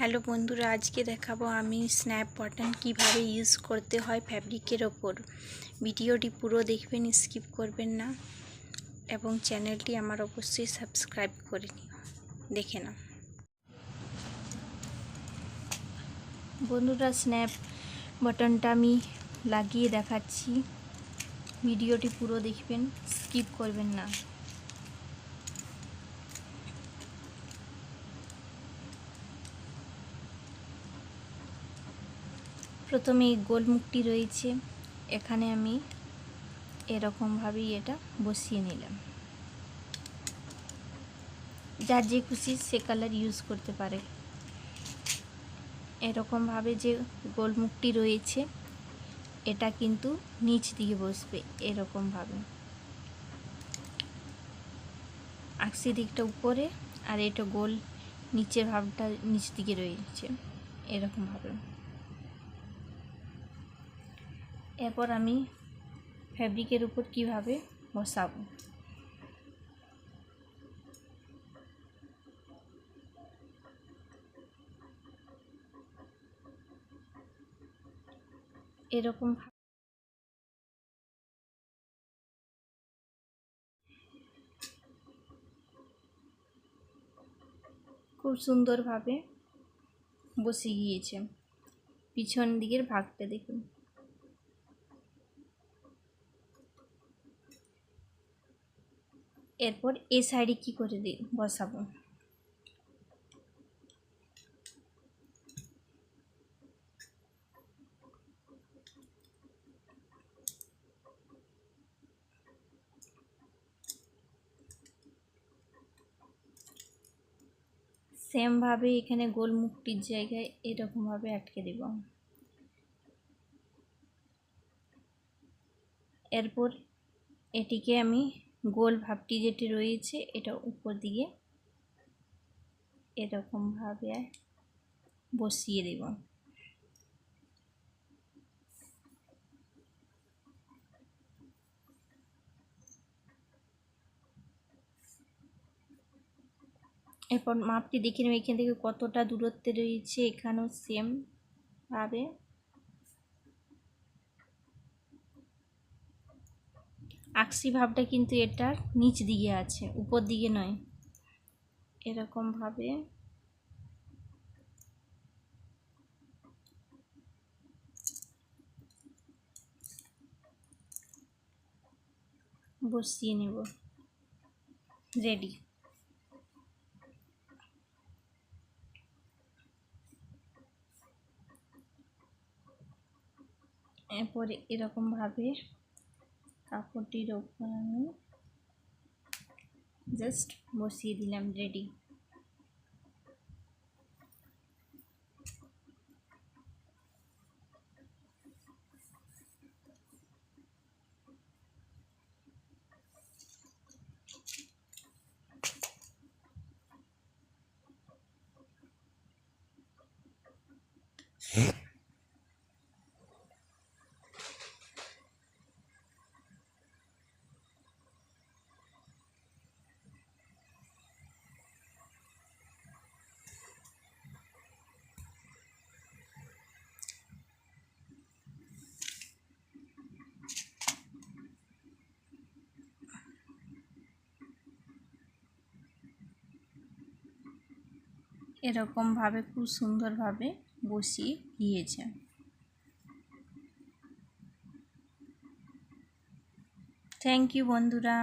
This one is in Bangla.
হ্যালো বন্ধুরা, আজকে দেখাবো আমি স্ন্যাপ বাটন কীভাবে ইউজ করতে হয় ফ্যাব্রিকের ওপর। ভিডিওটি পুরো দেখবেন স্কিপ করবেন না এবং চ্যানেলটি আমার অবশ্যই সাবস্ক্রাইব করে নিও। দেখে নাও। বন্ধুরা স্ন্যাপ বাটনটা আমি লাগিয়ে দেখাচ্ছি। ভিডিওটি পুরো দেখবেন স্কিপ করবেন না। প্রথমে এই গোলমুখটি রয়েছে। এখানে আমি এরকমভাবেই এটা বসিয়ে নিলাম। যার যে খুশি সে কালার ইউজ করতে পারে। এরকমভাবে যে গোলমুখটি রয়েছে, এটা কিন্তু নিচ দিয়ে বসবে এরকমভাবে। আকসি দিকটা উপরে আর এটা গোল নিচের ভাবটা নিচ দিকে রয়েছে এরকমভাবে। এরপর আমি ফ্যাব্রিকের উপর কীভাবে বসাবো? এরকম খুব সুন্দরভাবে বসে গিয়েছে। পিছন দিকের ভাগটা দেখুন। এরপর এ সাইডে কি করে বসাবো? সেমভাবে এখানে গোলমুখটির জায়গায় এরকমভাবে আটকে দেব। এরপর এটিকে আমি গোল ভাবটি যেটি রয়েছে, এটা উপর দিকে এরকমভাবে বসিয়ে দেব। এরপর মাপটি দেখে নেব, এখান থেকে কতটা দূরত্বে রয়েছে, এখানেও সেম আকসি ভাবটা কিন্তু এটার নিচ দিকে আছে, উপর দিকে নয়। এরকমভাবে বসিয়ে নেব। রেডি এরপরে এরকমভাবে কাপড়টির ওপর আমি জাস্ট বসিয়ে দিলাম রেডি এরকমভাবে খুব সুন্দরভাবে বসিয়ে গিয়েছে থ্যাংক ইউ বন্ধুরা।